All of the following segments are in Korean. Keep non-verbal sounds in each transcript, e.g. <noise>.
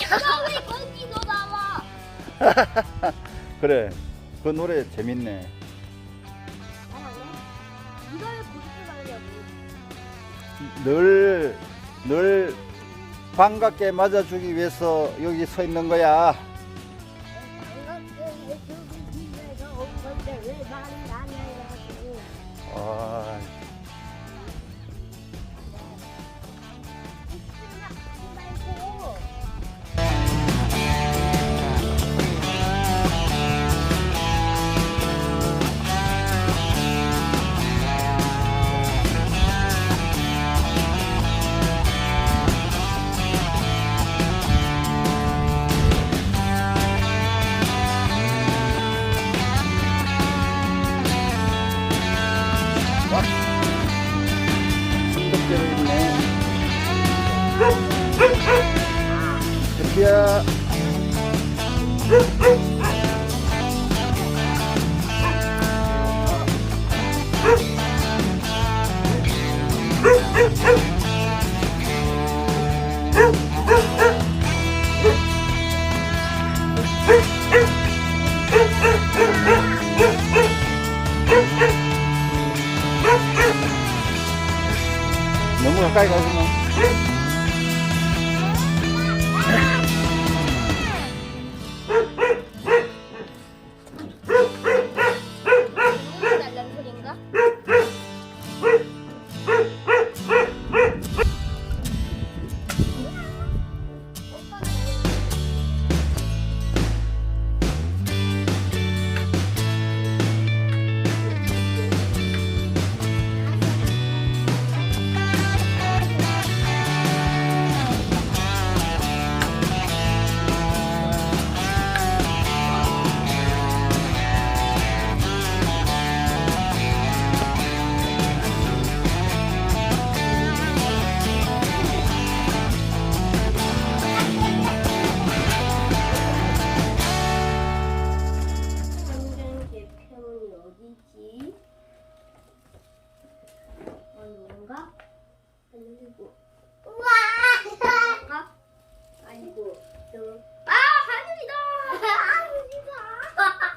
왜 거기서 나와? <laughs> 그래 그 노래 재밌네 이걸 고집하려고. 늘 늘 반갑게 맞아주기 위해서 여기 서 있는 거야 순덕대로 있네 준비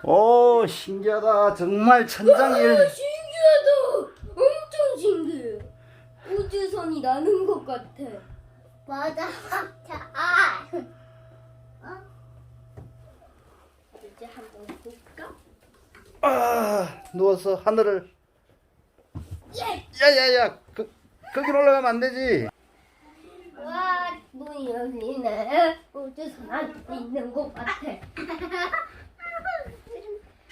오 신기하다 정말 천장일 아, 신기하다! 엄청 신기해! 우주선이 나는 것 같아 맞아 맞아 아! 어? 이제 한번 볼까? 아 누워서 하늘을 예! 야야야 그, 거기 올라가면 안 되지 와, 문이 열리네. 우주선 안에 있는 것 같아.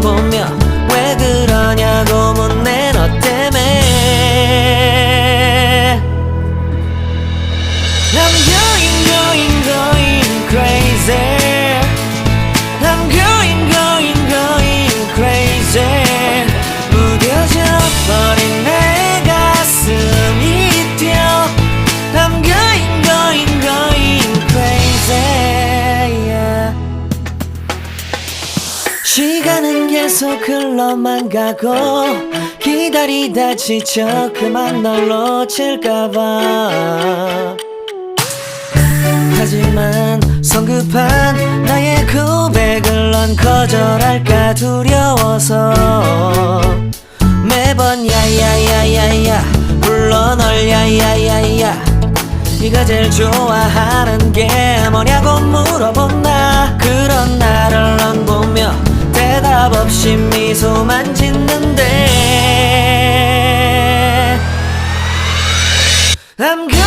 보며 왜 그러냐고 묻네 너 때문에 I'm going going going crazy 가고 기다리다 지쳐 그만 널 놓칠까봐. 하지만 성급한 나의 고백을 넌 거절할까 두려워서 매번 야야야야야 불러 널 야야야야. 네가 제일 좋아하는 게 뭐냐고 물어본 나 그런 나를 너에 대답 없이 미소만 짓는데 I'm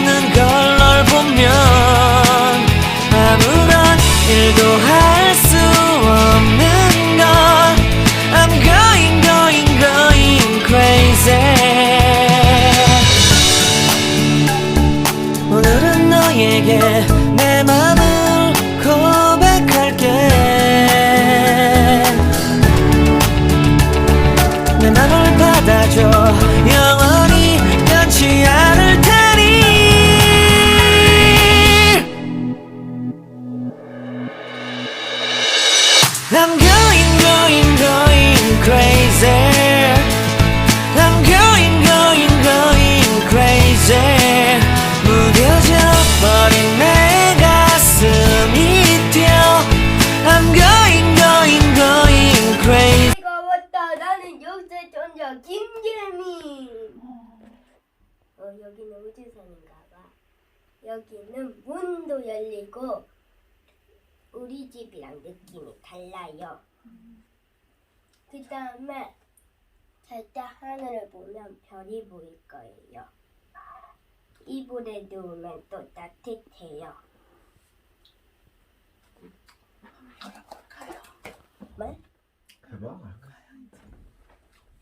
있는 여기는 우주선인가 봐. 여기는 문도 열리고 우리 집이랑 느낌이 달라요. 그 다음에 살짝 하늘을 보면 별이 보일 거예요. 이불에 누우면 또 따뜻해요. 뭐? 해봐.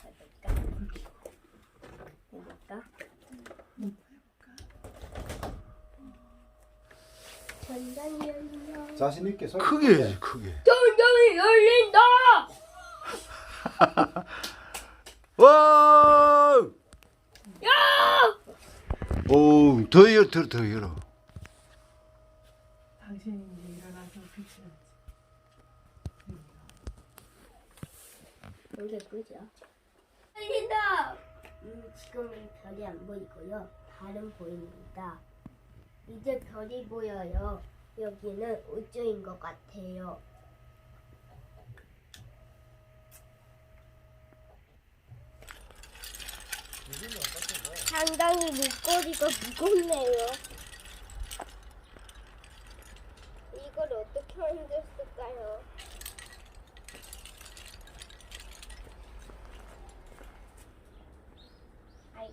해볼까? 해볼까? 전장이 열려. 자신 있게 소리. 크게 해야지 크게 전장이 열린다! <laughs> 와! 야! 오, 더 열어, 더, 더 열어. 당신이 이제 일어나서 났지. 이게 뭐죠? 열린다! 음, 지금은 별이 안 보이고요. 달은 보입니다. 이제 별이 보여요. 여기는 우주인 것 같아요. 상당히 목걸이가 무겁네요. 이걸 어떻게 만들었을까요? 아이,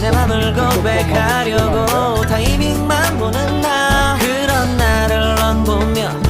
내 맘을 고백하려고 타이밍만 보는 나. 그런 나를 넌 보며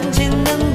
를넌보